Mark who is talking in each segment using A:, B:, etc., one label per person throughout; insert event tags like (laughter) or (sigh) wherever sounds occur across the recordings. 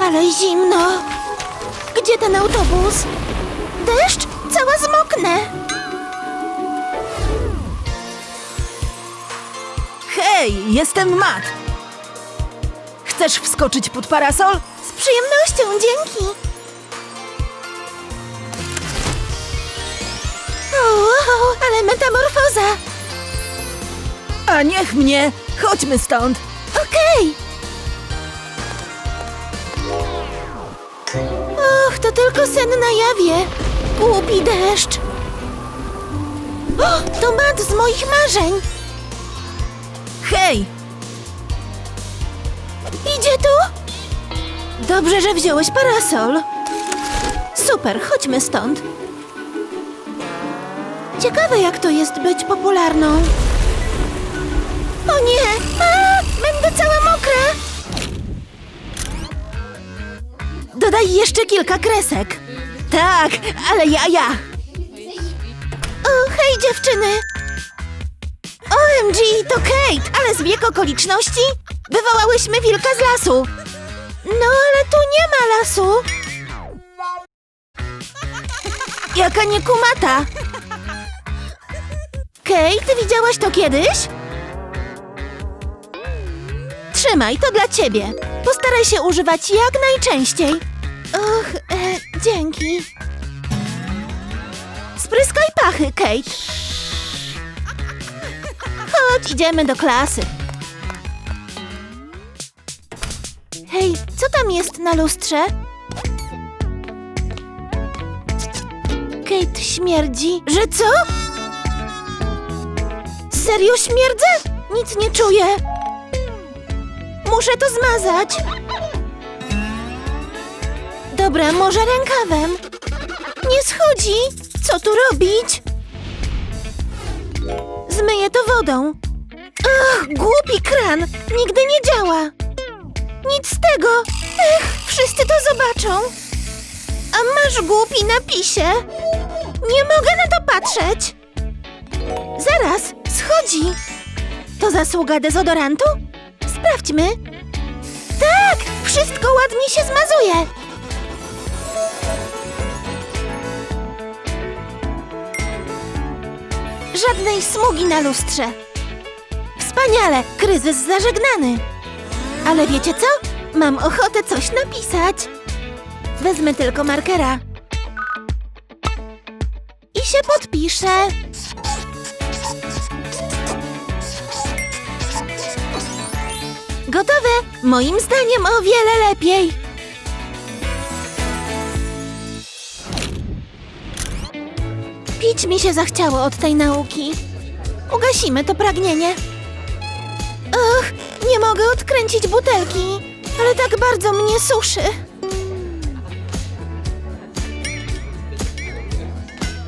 A: Ale zimno. Gdzie ten autobus? Deszcz? Cała zmoknę.
B: Hej, jestem Matt. Chcesz wskoczyć pod parasol?
A: Z przyjemnością, dzięki. O, wow, ale metamorfoza.
B: A niech mnie! Chodźmy stąd!
A: Tylko sen na jawie. Głupi deszcz. O, to mat z moich marzeń.
B: Hej!
A: Idzie tu? Dobrze, że wziąłeś parasol. Super, chodźmy stąd. Ciekawe, jak to jest być popularną. Jeszcze kilka kresek.
B: Tak, ale ja, ja!
A: O, hej dziewczyny! OMG, to Kate, ale zbieg okoliczności? Wywołałyśmy wilka z lasu. No, ale tu nie ma lasu. Jaka niekumata. Kate, widziałaś to kiedyś? Trzymaj, to dla ciebie. Postaraj się używać jak najczęściej. Och, e, dzięki. Spryskaj pachy, Kate. Chodź, idziemy do klasy. Hej, co tam jest na lustrze? Kate śmierdzi. Że co? Serio śmierdzę? Nic nie czuję. Muszę to zmazać. Dobra, może rękawem. Nie schodzi. Co tu robić? Zmyję to wodą. Ach, głupi kran. Nigdy nie działa. Nic z tego. Ech, wszyscy to zobaczą. A masz głupi napisie. Nie mogę na to patrzeć. Zaraz, schodzi. To zasługa dezodorantu? Sprawdźmy. Tak, wszystko ładnie się zmazuje. Żadnej smugi na lustrze. Wspaniale, kryzys zażegnany. Ale wiecie co? Mam ochotę coś napisać. Wezmę tylko markera. I się podpiszę. Gotowe? Moim zdaniem o wiele lepiej. Mi się zachciało od tej nauki. Ugasimy to pragnienie. Och, nie mogę odkręcić butelki, ale tak bardzo mnie suszy.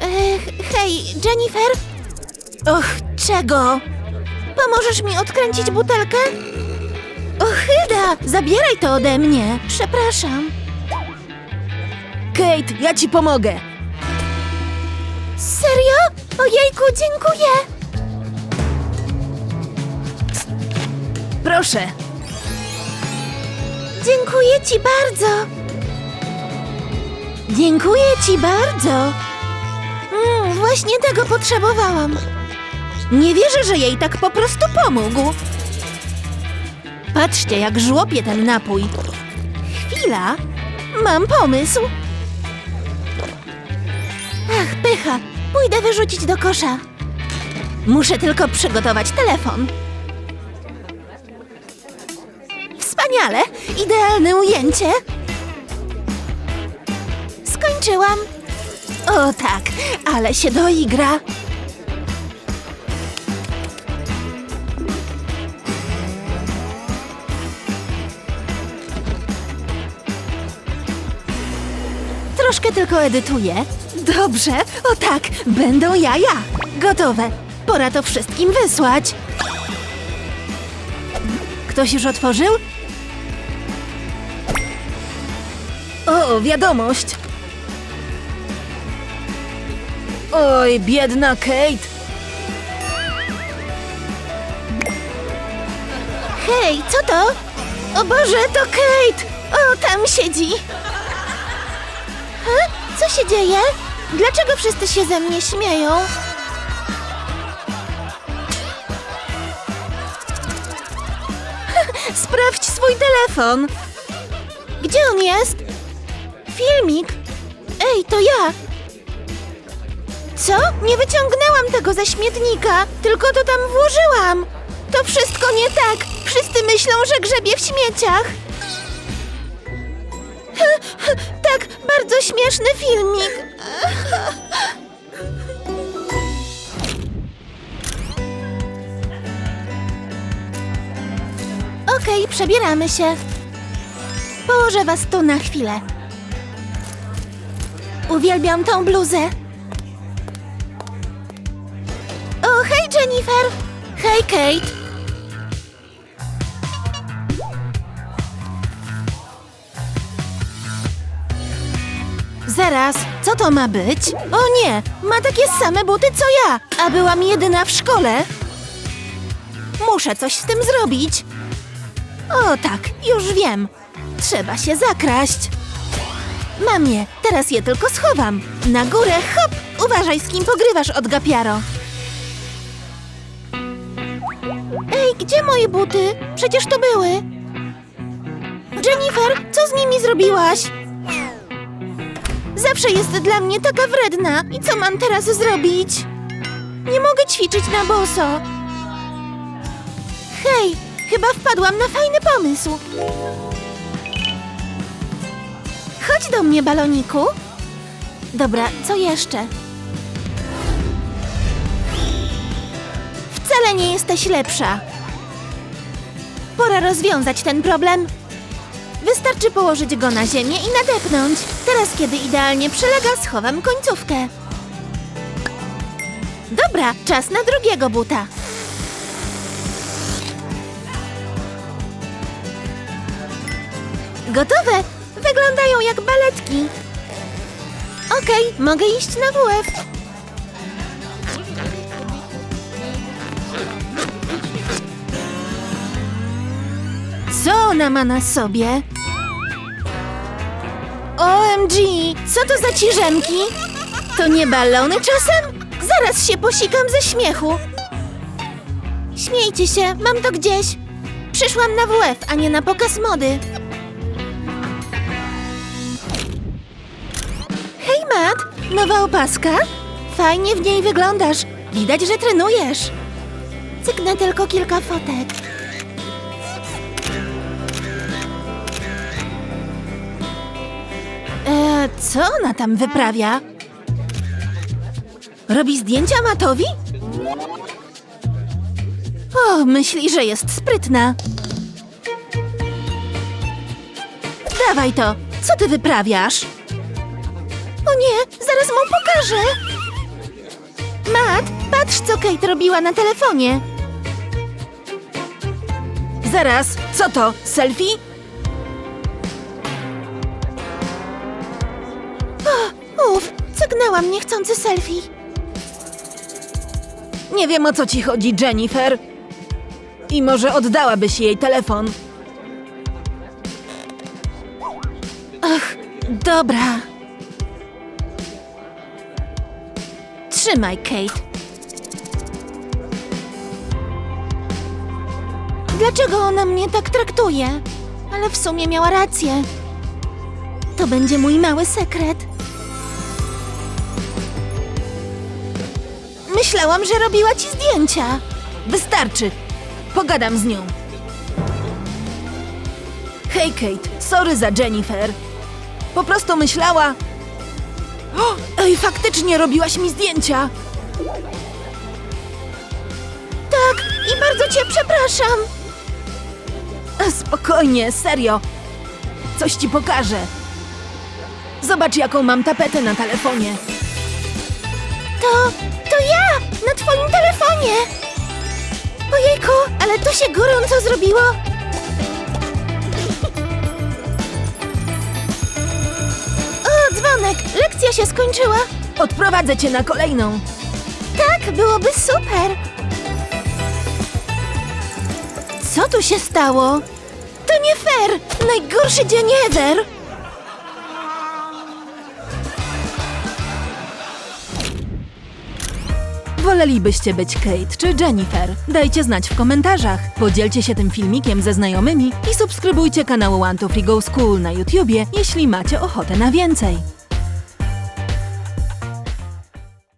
A: Ech, hej, Jennifer? Och, czego? Pomożesz mi odkręcić butelkę? Ochyda, zabieraj to ode mnie. Przepraszam.
B: Kate, ja ci pomogę!
A: Serio? Ojejku, dziękuję.
B: Proszę!
A: Dziękuję ci bardzo. Dziękuję ci bardzo. Mm, właśnie tego potrzebowałam. Nie wierzę, że jej tak po prostu pomógł. Patrzcie, jak żłopie ten napój. Chwila, mam pomysł. Ach, pycha. Pójdę wyrzucić do kosza. Muszę tylko przygotować telefon. Wspaniale! Idealne ujęcie! Skończyłam. O tak, ale się doigra. Troszkę tylko edytuję. Dobrze, o tak, będą jaja. Gotowe. Pora to wszystkim wysłać. Ktoś już otworzył?
B: O, wiadomość! Oj, biedna Kate!
A: Hej, co to? O Boże, to Kate! O, tam siedzi. Ha? Co się dzieje? Dlaczego wszyscy się ze mnie śmieją? (laughs) Sprawdź swój telefon. Gdzie on jest? Filmik. Ej, to ja. Co? Nie wyciągnęłam tego ze śmietnika, tylko to tam włożyłam. To wszystko nie tak. Wszyscy myślą, że grzebię w śmieciach. (laughs) Tak, bardzo śmieszny filmik. (laughs) Okej, przebieramy się. Położę was tu na chwilę. Uwielbiam tą bluzę. O, hej Jennifer! Hej Kate! Zaraz, co to ma być? O nie, ma takie same buty co ja, a byłam jedyna w szkole. Muszę coś z tym zrobić. O tak, już wiem. Trzeba się zakraść. Mam je, teraz je tylko schowam. Na górę, hop! Uważaj, z kim pogrywasz od gapiaro. Ej, gdzie moje buty? Przecież to były. Jennifer, co z nimi zrobiłaś? Zawsze jest dla mnie taka wredna. I co mam teraz zrobić? Nie mogę ćwiczyć na boso. Hej, chyba wpadłam na fajny pomysł. Chodź do mnie, baloniku. Dobra, co jeszcze? Wcale nie jesteś lepsza. Pora rozwiązać ten problem. Wystarczy położyć go na ziemię i nadepnąć. Teraz, kiedy idealnie przylega, schowam końcówkę. Dobra, czas na drugiego buta. Gotowe! Wyglądają jak baletki. Okej, mogę iść na WF. Co ona ma na sobie? OMG, co to za ciżemki? To nie balony czasem? Zaraz się posikam ze śmiechu. Śmiejcie się, mam to gdzieś. Przyszłam na WF, a nie na pokaz mody. Hej, Matt, nowa opaska? Fajnie w niej wyglądasz. Widać, że trenujesz. Cyknę tylko kilka fotek. Co ona tam wyprawia? Robi zdjęcia Matowi? O, myśli, że jest sprytna. Dawaj to. Co ty wyprawiasz? O nie, zaraz mu pokażę. Matt, patrz, co Kate robiła na telefonie.
B: Zaraz, co to? Selfie?
A: Uf, cygnęłam niechcący selfie.
B: Nie wiem o co ci chodzi, Jennifer. I może oddałabyś jej telefon.
A: Ach, dobra. Trzymaj, Kate. Dlaczego ona mnie tak traktuje? Ale w sumie miała rację. To będzie mój mały sekret. Myślałam, że robiła ci zdjęcia.
B: Wystarczy. Pogadam z nią. Hej, Kate, sorry za Jennifer. Po prostu myślała. O, ej, faktycznie robiłaś mi zdjęcia.
A: Tak, i bardzo cię przepraszam.
B: Spokojnie, serio. Coś ci pokażę. Zobacz, jaką mam tapetę na telefonie.
A: To! Na twoim telefonie! Ojejku, ale tu się gorąco zrobiło! (laughs) O, dzwonek! Lekcja się skończyła!
B: Odprowadzę cię na kolejną.
A: Tak, byłoby super! Co tu się stało? To To nie fair! Najgorszy dzień ever!
B: Wolelibyście być Kate czy Jennifer? Dajcie znać w komentarzach. Podzielcie się tym filmikiem ze znajomymi i subskrybujcie kanał One to Free Go School na YouTubie, jeśli macie ochotę na więcej.